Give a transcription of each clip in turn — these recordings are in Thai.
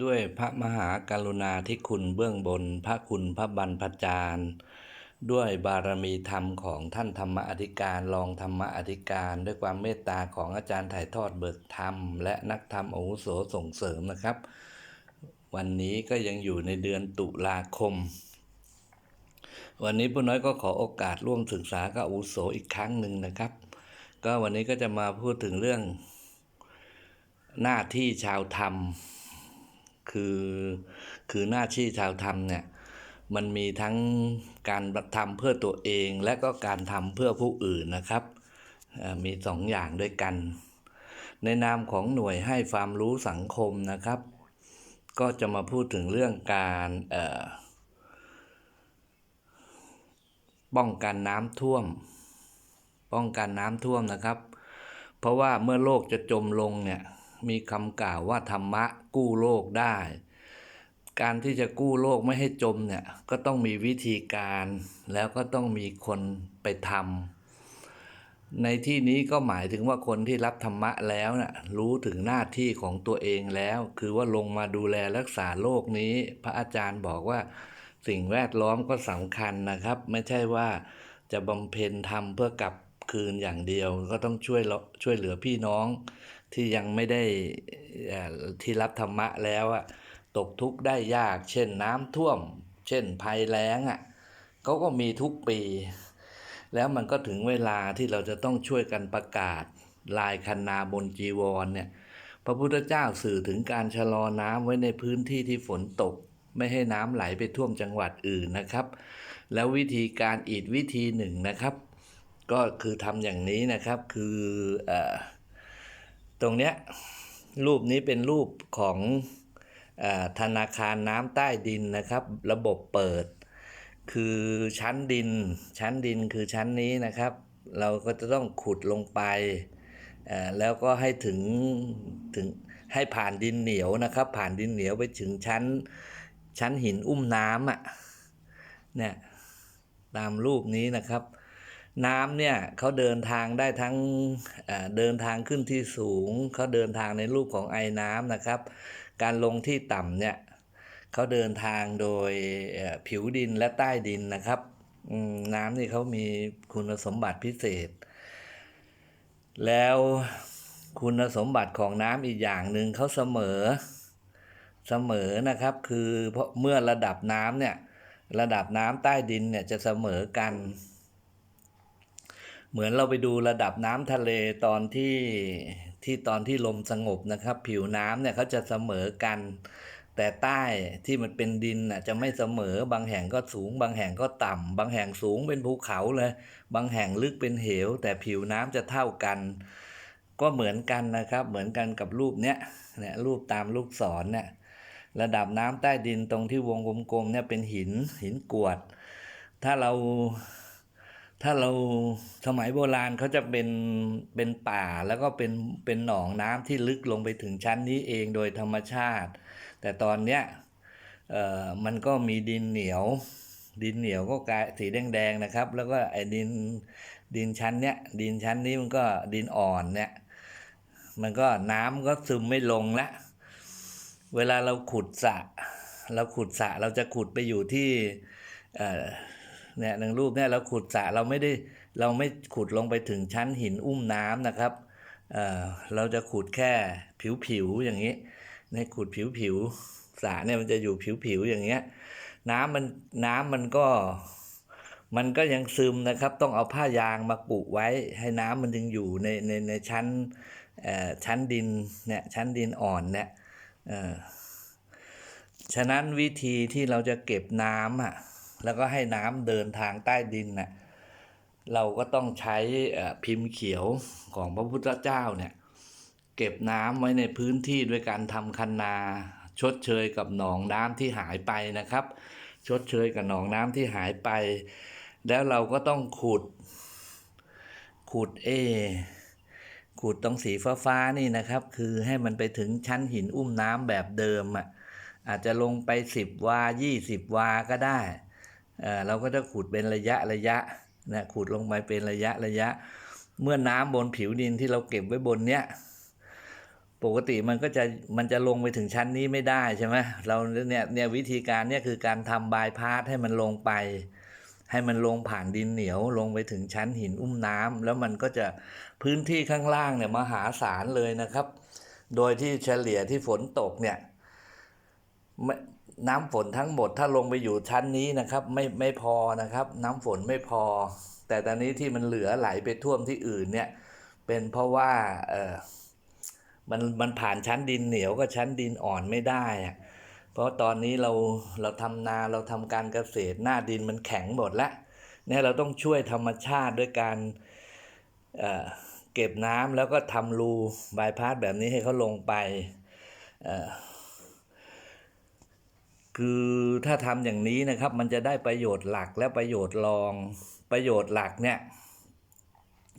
ด้วยพระมหากรุณาธิคุณเบื้องบน พระคุณพระบรรพจารย์ ด้วยบารมีธรรมของท่านธรรมอธิการรองธรรมอธิการ ด้วยความเมตตาของอาจารย์ถ่ายทอดเบิกธรรม และนักธรรมอาวุโสส่งเสริมนะครับ วันนี้ก็ยังอยู่ในเดือนตุลาคม วันนี้ผู้น้อยก็ขอโอกาสร่วมศึกษากับอาวุโสอีกครั้งหนึ่งนะครับ ก็วันนี้ก็จะมาพูดถึงเรื่องหน้าที่ชาวธรรม คือคือหน้าที่ชาวธรรมเนี่ยมันมีทั้งการทำเพื่อตัวเองและก็การทำเพื่อผู้อื่นนะครับมีสองอย่างด้วยกัน ในนามของหน่วยให้ความรู้สังคมนะครับ ก็จะมาพูดถึงเรื่องการป้องกันน้ำท่วม ป้องกันน้ำท่วมนะครับ เพราะว่าเมื่อโลกจะจมลงเนี่ย มีคำกล่าวว่าธรรมะกู้โลกได้ การที่จะกู้โลกไม่ให้จมเนี่ยก็ต้องมีวิธีการแล้วก็ต้องมีคนไปทำในที่นี้ก็หมายถึงว่าคนที่รับธรรมะแล้วน่ะรู้ถึงหน้าที่ของตัวเองแล้ว คือว่าลงมาดูแลรักษาโลกนี้ พระอาจารย์บอกว่าสิ่งแวดล้อมก็สำคัญนะครับ ไม่ใช่ว่าจะบำเพ็ญทำเพื่อกลับคืนอย่างเดียวก็ต้องช่วยช่วยเหลือพี่น้อง ที่ยังไม่ได้ที่รับธรรมะแล้วอะตกทุกข์ได้ยาก เช่นน้ำท่วม เช่นภัยแล้งอะเขาก็มีทุกปี แล้วมันก็ถึงเวลาที่เราจะต้องช่วยกันประกาศลายคันนาบนจีวรเนี่ยพระพุทธเจ้าสื่อถึงการชะลอน้ำไว้ในพื้นที่ที่ฝนตก ไม่ให้น้ำไหลไปท่วมจังหวัดอื่นนะครับ แล้ววิธีการอีกวิธีหนึ่งนะครับ ก็คือทำอย่างนี้นะครับคือเออ ตรงเนี้ยรูปนี้เป็นรูปของอธนาคารน้ำใต้ดินนะครับ ระบบเปิด คือชั้นดิน ชั้นดินคือชั้นนี้นะครับ เราก็จะต้องขุดลงไป แล้วก็ให้ถึงถึงให้ผ่านดินเหนียวนะครับ ผ่านดินเหนียวไปถึงชั้นชั้นหินอุ้มน้ำอะเนี่ยตามรูปนี้นะครับ น้ำเนี่ยเขาเดินทางได้ทั้งเดินทางขึ้นที่สูง เขาเดินทางในรูปของไอ้น้ำนะครับ การลงที่ต่ำเนี่ยเขาเดินทางโดยผิวดินและใต้ดินนะครับ น้ำนี่เขามีคุณสมบัติพิเศษ แล้วคุณสมบัติของน้ำอีกอย่างหนึ่งเขาเสมอเสมอนะครับคือเพราะเมื่อระดับน้ำเนี่ยระดับน้ำใต้ดินเนี่ยจะเสมอกัน เหมือนเราไปดูระดับน้ำทะเลตอนที่ที่ตอนที่ลมสงบนะครับ ผิวน้ำเนี่ยเขาจะเสมอกัน แต่ใต้ที่มันเป็นดินน่ะจะไม่เสมอบางแห่งก็สูง บางแห่งก็ต่ำบางแห่งสูงเป็นภูเขาเลย บางแห่งลึกเป็นเหว แต่ผิวน้ำจะเท่ากัน ก็เหมือนกันนะครับ เหมือนกันกับรูปเนี้ยเนี่ยรูปตามลูกศรเนี่ยระดับน้ำใต้ดินตรงที่วงกลมๆเนี่ยเป็นหินหินกรวด ถ้าเรา ถ้าเราสมัยโบราณเขาจะเป็นเป็นป่าแล้วก็เป็นเป็นหนองน้ำที่ลึกลงไปถึงชั้นนี้เองโดยธรรมชาติ แต่ตอนเนี้ยเอ่อมันก็มีดินเหนียว ดินเหนียวก็กลายสีแดงๆนะครับ แล้วก็ไอ้ดินดินชั้นเนี้ยดินชั้นนี้มันก็ดินอ่อนเนี่ยมันก็น้ำก็ซึมไม่ลงละเวลาเราขุดสระเราขุดสระเราจะขุดไปอยู่ที่ เนี่ยหนึ่งรูปเนี่ยเราขุดสระเราไม่ได้เราไม่ขุดลงไปถึงชั้นหินอุ้มน้ำนะครับเอ่อเราจะขุดแค่ผิวๆอย่างนี้ ในขุดผิวๆสระเนี่ยมันจะอยู่ผิวๆอย่างเงี้ยน้ำมันน้ำมันก็มันก็ยังซึมนะครับ ต้องเอาผ้ายางมาปุไว้ ให้น้ำมันยังอยู่ในในในชั้นเอ่อชั้นดินเนี่ยชั้นดินอ่อนเนี่ยเอ่อฉะนั้นวิธีที่เราจะเก็บน้ำอะ แล้วก็ให้น้ำเดินทางใต้ดินน่ะเราก็ต้องใช้พิมพ์เขียวของพระพุทธเจ้าเนี่ยเก็บน้ำไว้ในพื้นที่ด้วยการทำคันนาชดเชยกับหนองน้ำที่หายไปนะครับ ชดเชยกับหนองน้ำที่หายไป แล้วเราก็ต้องขุด ขุดเอขุดตรงสีฟ้าๆนี่นะครับ คือให้มันไปถึงชั้นหินอุ้มน้ำแบบเดิมอะอาจจะลงไปสิบวายี่สิบวาก็ได้ เราก็จะขุดเป็นระยะระยะนะขุดลงไปเป็นระยะระยะ เมื่อน้ำบนผิวดินที่เราเก็บไว้บนเนี้ยปกติมันก็จะมันจะลงไปถึงชั้นนี้ไม่ได้ใช่ไหมเราเนี่ยเนี่ยวิธีการเนี่ยคือการทำบายพาสให้มันลงไป ให้มันลงผ่านดินเหนียว ลงไปถึงชั้นหินอุ้มน้ำแล้วมันก็จะพื้นที่ข้างล่างเนี่ยมหาศาลเลยนะครับ โดยที่เฉลี่ยที่ฝนตกเนี่ยไม่ น้ำฝนทั้งหมดถ้าลงไปอยู่ชั้นนี้นะครับไม่ไม่พอนะครับ น้ำฝนไม่พอ แต่ตอนนี้ที่มันเหลือไหลไปท่วมที่อื่นเนี่ย เป็นเพราะว่าเออมันมันผ่านชั้นดินเหนียวกับชั้นดินอ่อนไม่ได้อะเพราะตอนนี้เราเราทำนาเราทำการเกษตรหน้าดินมันแข็งหมดแล้วเนี่ยเราต้องช่วยธรรมชาติด้วยการเออเก็บน้ำแล้วก็ทำรูบายพาสแบบนี้ให้เขาลงไปเออ คือถ้าทำอย่างนี้นะครับ มันจะได้ประโยชน์หลักและประโยชน์รองประโยชน์หลักเนี่ย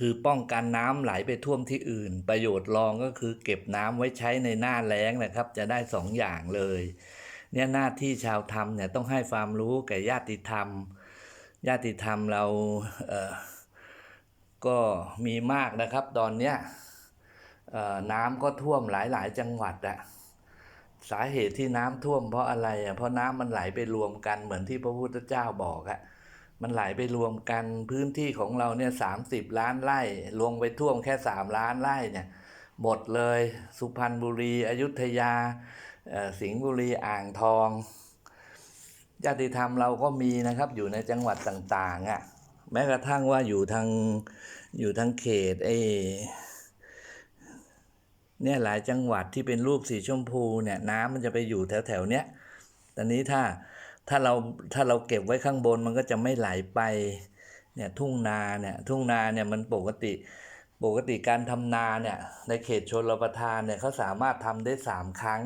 คือป้องกันน้ำไหลไปท่วมที่อื่น ประโยชน์รองก็คือเก็บน้ำไว้ใช้ในหน้าแล้งนะครับ จะได้สองอย่างเลย เนี่ยหน้าที่ชาวธรรมเนี่ยต้องให้ความรู้แก่ญาติธรรม ญาติธรรมเราเออก็มีมากนะครับ ตอนเนี้ยน้ำก็ท่วมหลายๆ จังหวัดอะ สาเหตุที่น้ำท่วมเพราะอะไรอะเพราะน้ำมันไหลไปรวมกันเหมือนที่พระพุทธเจ้าบอกอะมันไหลไปรวมกันพื้นที่ของเราเนี่ยสามสิบล้านไร่ลงไปท่วมแค่สามล้านไร่เนี่ยหมดเลยสุพรรณบุรีอยุธยาเออสิงห์บุรีอ่างทองญาติธรรมเราก็มีนะครับอยู่ในจังหวัดต่างๆอะ่ะแม้กระทั่งว่าอยู่ทางอยู่ทางเขตไอ เนี่ยหลายจังหวัดที่เป็นรูปสีชมพูเนี่ยน้ำมันจะไปอยู่แถวๆเนี้ยตอนนี้ถ้าถ้าเราถ้าเราเก็บไว้ข้างบนมันก็จะไม่ไหลไปเนี่ยทุ่งนาเนี่ยทุ่งนาเนี่ยมันปกติปกติการทำนาเนี่ยในเขตชนรประทานเนี่ยเขาสามารถทำได้สามครั้ง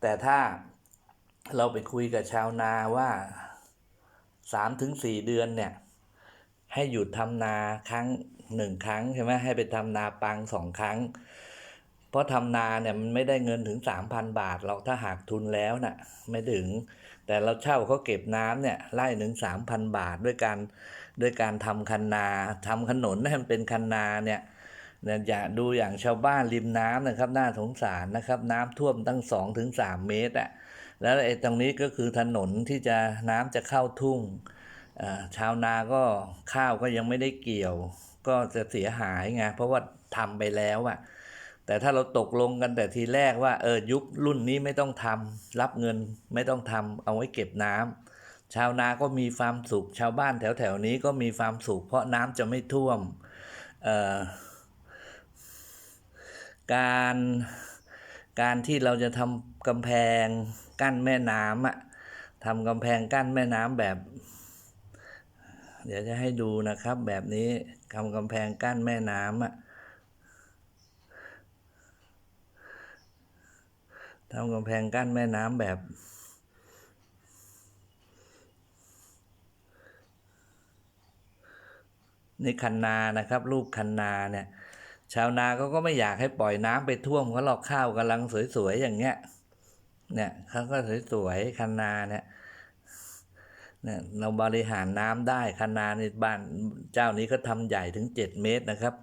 แต่ถ้าเราไปคุยกับชาวนาว่าสามถึงสี่เดือนเนี่ยให้หยุดทำนาครั้งหนึ่งครั้งใช่ไหมให้ไปทำนาปังสองครั้ง เพราะทำนาเนี่ยมันไม่ได้เงินถึงสามพันบาทหรอกถ้าหากทุนแล้วน่ะไม่ถึง แต่เราเช่าเขาเก็บน้ำเนี่ยไล่หนึ่งสามพันบาทด้วยการด้วยการทำคันนาทำถนนให้มันเป็นคันนาเนี่ยเนี่ยอย่าดูอย่างชาวบ้านริมน้ำนะครับน่าสงสารนะครับน้ำท่วมตั้งสองถึงสามเมตรอะแล้วไอ้ตรงนี้ก็คือถนนที่จะน้ำจะเข้าทุ่งชาวนาก็ข้าวก็ยังไม่ได้เกี่ยว ก็จะเสียหายไงเพราะว่าทำไปแล้วอะ แต่ถ้าเราตกลงกันแต่ทีแรกว่าเออยุครุ่นนี้ไม่ต้องทำรับเงินไม่ต้องทำเอาไว้เก็บน้ำชาวนาก็มีความสุข ชาวบ้านแถวแถวๆนี้ก็มีความสุข เพราะน้ำจะไม่ท่วมออการการที่เราจะทำกำแพงกั้นแม่น้ำอะทำกำแพงกั้นแม่น้ำแบบ เดี๋ยวจะให้ดูนะครับแบบนี้ทำกำแพงกั้นแม่น้ำอะ ทำกำแพงกั้นแม่น้ำแบบ นี่คันนานะครับ รูปคันนาเนี่ย ชาวนาเขาก็ไม่อยากให้ปล่อยน้ำไปท่วมเขาหรอกข้าวกำลังสวยๆอย่างเงี้ย เนี่ยเขาก็สวยๆคันนาเนี่ยเนี่ยเราบริหารน้ำได้คันนาในบ้านเจ้านี้ก็ทำใหญ่ถึงเจ็ดเมตรนะครับ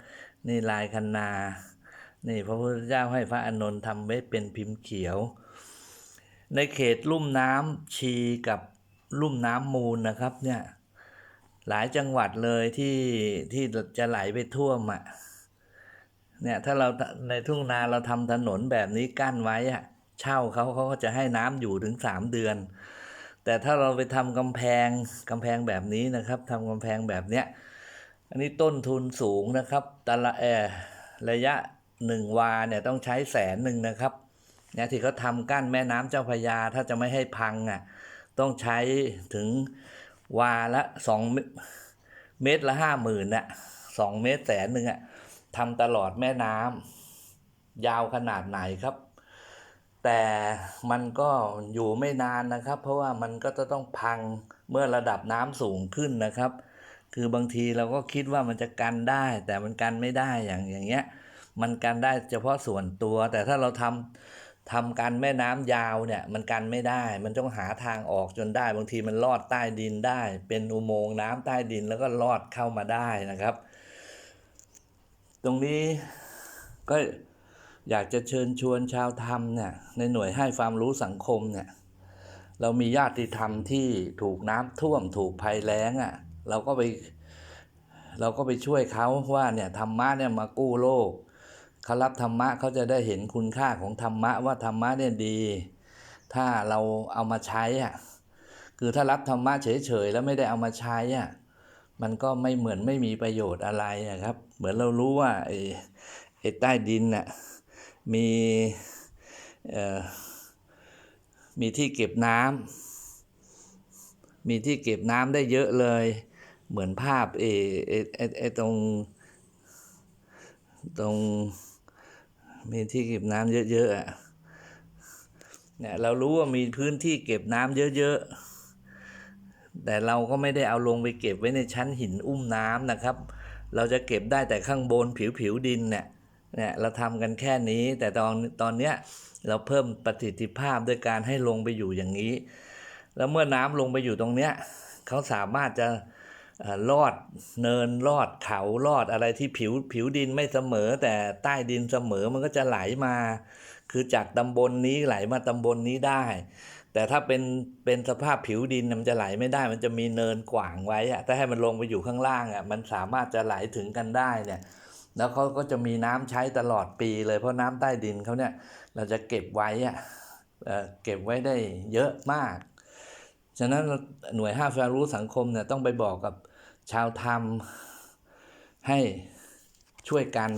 นี่ลายคันนา นี่พระพุทธเจ้าให้พระอานนท์ทำไว้เป็นพิมพ์เขียว ในเขตลุ่มน้ำชีกับลุ่มน้ำมูลนะครับเนี่ยหลายจังหวัดเลยที่ที่จะไหลไปท่วมอะเนี่ยถ้าเราในทุ่งนาเราทำถนนแบบนี้กั้นไว้อะเช่าเขาเขาก็จะให้น้ำอยู่ถึงสามเดือน แต่ถ้าเราไปทำกำแพงกำแพงแบบนี้นะครับทำกำแพงแบบเนี้ยอันนี้ต้นทุนสูงนะครับตละแออระยะ หนึ่งวาเนี่ยต้องใช้แสนหนึ่งนะครับเนี่ยที่เขาทำกั้นแม่น้ำเจ้าพยาถ้าจะไม่ให้พังอะต้องใช้ถึงวาละสองเมตรละห้าหมื่นน่ะสองเมตรแสนหนึ่งอะทำตลอดแม่น้ำยาวขนาดไหนครับ แต่มันก็อยู่ไม่นานนะครับ เพราะว่ามันก็จะต้องพังเมื่อระดับน้ำสูงขึ้นนะครับ คือบางทีเราก็คิดว่ามันจะกันได้ แต่มันกันไม่ได้อย่างอย่างเงี้ย มันกันได้เฉพาะส่วนตัว แต่ถ้าเราทำทำกันแม่น้ำยาวเนี่ยมันกันไม่ได้ มันต้องหาทางออกจนได้ บางทีมันลอดใต้ดินได้ เป็นอุโมงค์น้ำใต้ดินแล้วก็ลอดเข้ามาได้นะครับ ตรงนี้ก็อยากจะเชิญชวนชาวธรรมเนี่ยในหน่วยให้ความรู้สังคมเนี่ยเรามีญาติธรรมที่ถูกน้ำท่วมถูกภัยแล้งอะ่ะเราก็ไป เราก็ไปช่วยเขาว่าเนี่ยธรรมะเนี่ยมากู้โลก เขารับธรรมะเขาจะได้เห็นคุณค่าของธรรมะว่าธรรมะเนี่ยดี ถ้าเราเอามาใช้อะคือถ้ารับธรรมะเฉยๆแล้วไม่ได้เอามาใช้อะมันก็ไม่เหมือนไม่มีประโยชน์อะไรอะครับ เหมือนเรารู้ว่าไอ้ไอ้ใต้ดินน่ะมีเอ่อมีที่เก็บน้ำมีที่เก็บน้ำได้เยอะเลย เหมือนภาพเอเอเอเอตรงตรง มีที่เก็บน้ำเยอะๆอะเนี่ยเรารู้ว่ามีพื้นที่เก็บน้ำเยอะๆ แต่เราก็ไม่ได้เอาลงไปเก็บไว้ในชั้นหินอุ้มน้ำนะครับ เราจะเก็บได้แต่ข้างบนผิวผิวดินเนี่ยเนี่ยเราทำกันแค่นี้ แต่ตอนตอนเนี้ยเราเพิ่มประสิทธิภาพด้วยการให้ลงไปอยู่อย่างนี้ แล้วเมื่อน้ำลงไปอยู่ตรงเนี้ยเขาสามารถจะ ลอดเนินลอดเขาลอดอะไรที่ผิวผิวดินไม่เสมอ แต่ใต้ดินเสมอมันก็จะไหลมา คือจากตำบลนี้ไหลมาตำบลนี้ได้ แต่ถ้าเป็นเป็นสภาพผิวดินมันจะไหลไม่ได้ มันจะมีเนินกว่างไว้อะถ้าให้มันลงไปอยู่ข้างล่างอะมันสามารถจะไหลถึงกันได้เนี่ยแล้วเขาก็จะมีน้ำใช้ตลอดปีเลยเพราะน้ำใต้ดินเขาเนี่ยเราจะเก็บไว้อะเอ่อเก็บไว้ได้เยอะมาก ฉะนั้นหน่วยห้าแฟรู้สังคมเนี่ยต้องไปบอกกับชาวธรรมให้ช่วยกัน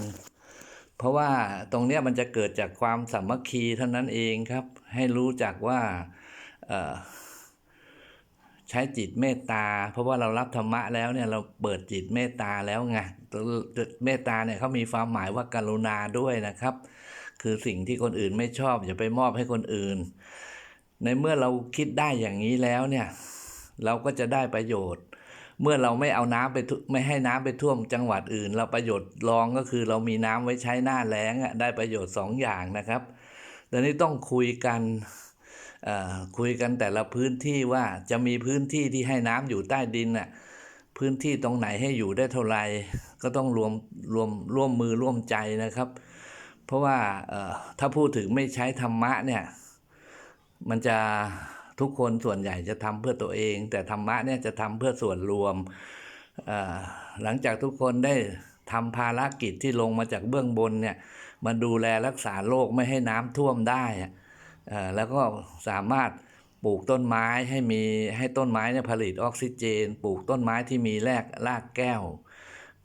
เพราะว่าตรงเนี้ยมันจะเกิดจากความสามัคคีเท่านั้นเองครับ ให้รู้จักว่าใช้จิตเมตตา เพราะว่าเรารับธรรมะแล้วเนี่ยเราเปิดจิตเมตตาแล้วไงเมตตาเนี่ยเขามีความหมายว่าการุณาด้วยนะครับ คือสิ่งที่คนอื่นไม่ชอบอย่าไปมอบให้คนอื่น ในเมื่อเราคิดได้อย่างนี้แล้วเนี่ย เราก็จะได้ประโยชน์ เมื่อเราไม่เอาน้ำไปทุไม่ให้น้ำไปท่วมจังหวัดอื่น เราประโยชน์รองก็คือเรามีน้ำไว้ใช้หน้าแล้งอะได้ประโยชน์สองอย่างนะครับแต่นี้ต้องคุยกันอ่อคุยกันแต่ละพื้นที่ว่าจะมีพื้นที่ที่ให้น้ำอยู่ใต้ดินน่ะพื้นที่ตรงไหนให้อยู่ได้เท่าไหร่ก็ต้องรวมรวมร่วมมือร่วมใจนะครับ เพราะว่าเอ่อถ้าพูดถึงไม่ใช้ธรรมะเนี่ย มันจะทุกคนส่วนใหญ่จะทำเพื่อตัวเอง แต่ธรรมะเนี่ยจะทำเพื่อส่วนรวมอ่อหลังจากทุกคนได้ทำภารกิจที่ลงมาจากเบื้องบนเนี่ยมาดูแลรักษาโลกไม่ให้น้ำท่วมได้อะเอ่อแล้วก็สามารถปลูกต้นไม้ให้มีให้ต้นไม้เนี่ยผลิตออกซิเจน ปลูกต้นไม้ที่มีแรกรากแก้ว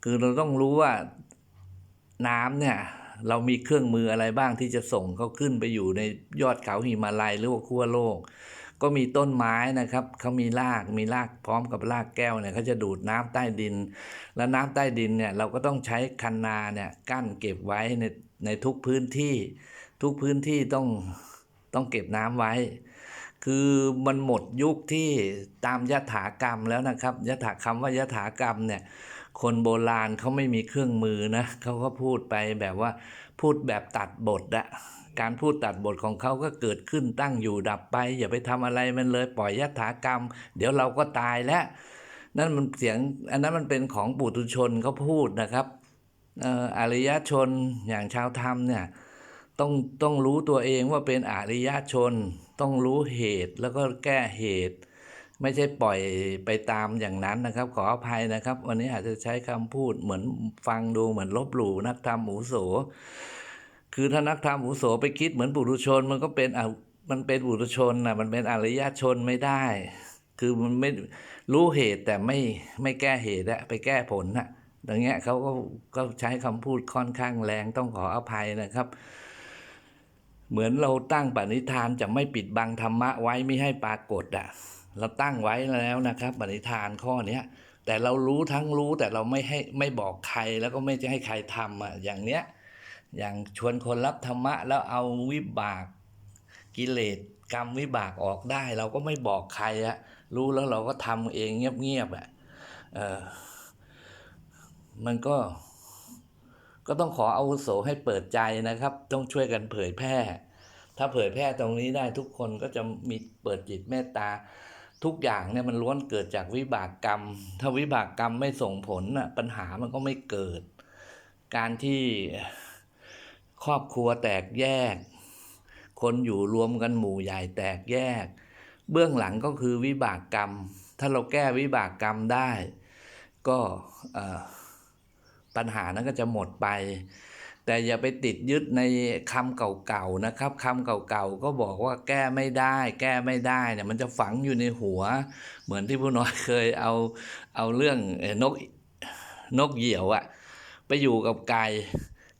คือเราต้องรู้ว่าน้ำเนี่ย เรามีเครื่องมืออะไรบ้างที่จะส่งเขาขึ้นไปอยู่ในยอดเขาหิมาลัยหรือว่าขั้วโลก ก็มีต้นไม้นะครับเขามีรากมีรากพร้อมกับรากแก้วเนี่ยเขาจะดูดน้ำใต้ดิน แล้วน้ำใต้ดินเนี่ยเราก็ต้องใช้คันนาเนี่ยกั้นเก็บไว้ในในทุกพื้นที่ ทุกพื้นที่ต้องต้องเก็บน้ำไว้ คือมันหมดยุคที่ตามยถากรรมแล้วนะครับยถาคำว่ายถากรรมเนี่ย คนโบราณเขาไม่มีเครื่องมือนะเขาก็พูดไปแบบว่าพูดแบบตัดบทอะการพูดตัดบทของเขาก็เกิดขึ้นตั้งอยู่ดับไป อย่าไปทำอะไรมันเลยปล่อยยถากรรม เดี๋ยวเราก็ตายแล้วนั่นมันเสียงอันนั้นมันเป็นของปุถุชนเขาพูดนะครับเอ่ออริยชนอย่างชาวธรรมเนี่ยต้องต้องรู้ตัวเองว่าเป็นอริยชน ต้องรู้เหตุแล้วก็แก้เหตุ ไม่ใช่ปล่อยไปตามอย่างนั้นนะครับ ขออภัยนะครับ วันนี้อาจจะใช้คำพูดเหมือนฟังดูเหมือนลบหลู่นักธรรมอุโส คือถ้านักธรรมอุโสไปคิดเหมือนปุถุชนมันก็เป็นอะมันเป็นปุถุชนนะมันเป็นอริยชนไม่ได้ คือมันไม่รู้เหตุแต่ไม่ไม่แก้เหตุอะไปแก้ผลอะอย่างเงี้ยเขาก็ก็ใช้คำพูดค่อนข้างแรงต้องขออภัยนะครับ เหมือนเราตั้งปณิธานจะไม่ปิดบังธรรมะไว้ไม่ให้ปรากฏอะ เราตั้งไว้แล้วนะครับปณิธานข้อเนี้ยแต่เรารู้ทั้งรู้แต่เราไม่ให้ไม่บอกใครแล้วก็ไม่จะให้ใครทำอะอย่างเนี้ยอย่างชวนคนรับธรรมะแล้วเอาวิบากกิเลสกรรมวิบากออกได้ เราก็ไม่บอกใครอะรู้แล้วเราก็ทำเองเงียบๆอะเออมันก็ ก็ต้องขออาวุโสให้เปิดใจนะครับ ต้องช่วยกันเผยแพร่ ถ้าเผยแพร่ตรงนี้ได้ทุกคนก็จะมีเปิดจิตเมตตา ทุกอย่างเนี่ยมันล้วนเกิดจากวิบากกรรม ถ้าวิบากกรรมไม่ส่งผลน่ะปัญหามันก็ไม่เกิด การที่ครอบครัวแตกแยก คนอยู่รวมกันหมู่ใหญ่แตกแยก เบื้องหลังก็คือวิบากกรรม ถ้าเราแก้วิบากกรรมได้ ก็ปัญหานั้นก็จะหมดไป แต่อย่าไปติดยึดในคำเก่าๆนะครับคำเก่าๆก็บอกว่าแก้ไม่ได้ แก้ไม่ได้เนี่ยมันจะฝังอยู่ในหัว เหมือนที่ผู้น้อยเคยเอาเอาเรื่องนกนกเหยี่ยวอะไปอยู่กับไก่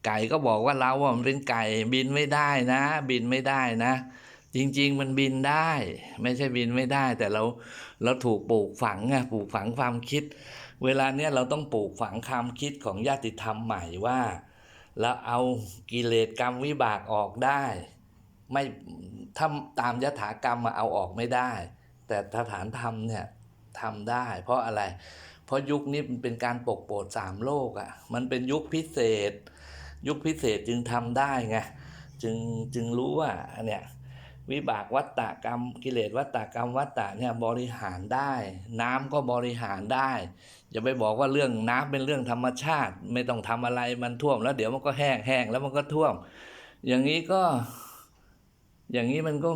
ไก่ก็บอกว่าเราว่ามันเป็นไก่บินไม่ได้นะ บินไม่ได้นะ จริง ๆ มันบินได้ ไม่ใช่บินไม่ได้ แต่เราเราถูกปลูกฝังไงปลูกฝังความคิด เวลาเนี้ยเราต้องปลูกฝังความคิดของญาติธรรมใหม่ว่า เราเอากิเลสกรรมวิบากออกได้ ไม่ถ้าตามยถากรรมมาเอาออกไม่ได้ แต่สถานธรรมเนี่ยทำได้ เพราะอะไร เพราะยุคนี้มันเป็นการปกโปรดสามโลกอะ่ะมันเป็นยุคพิเศษ ยุคพิเศษจึงทำได้ไงจึงจึงรู้ว่าเนี่ย วิบากวัตตกรรม กิเลสวัตตกรรมวัตตะเนี่ยบริหารได้ น้ำก็บริหารได้อย่าไปบอกว่าเรื่องน้ำเป็นเรื่องธรรมชาติ ไม่ต้องทำอะไรมันท่วมแล้ว เดี๋ยวมันก็แห้งแห้งแล้วมันก็ท่วม อย่างนี้ก็ อย่างนี้มันก็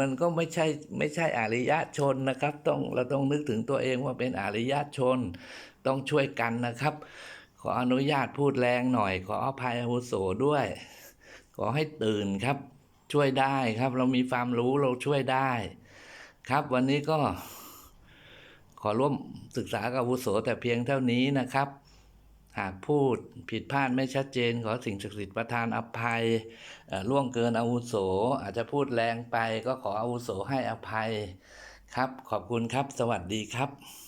มันก็ไม่ใช่ไม่ใช่อริยชนนะครับ ต้องเราต้องนึกถึงตัวเองว่าเป็นอริยชน ต้องช่วยกันนะครับ ขออนุญาตพูดแรงหน่อย ขออภัยอาวุโสด้วย ขอให้ตื่นครับ ช่วยได้ครับ เรามีความรู้เราช่วยได้ ครับวันนี้ก็ ขอร่วมศึกษากับอาวุโสแต่เพียงเท่านี้นะครับ หากพูดผิดพลาดไม่ชัดเจน ขอสิ่งศักดิ์สิทธิ์ประทานอภัยเอ่อล่วงเกินอาวุโส อาจจะพูดแรงไป ก็ขออาวุโสให้อภัยครับ ขอบคุณครับ สวัสดีครับ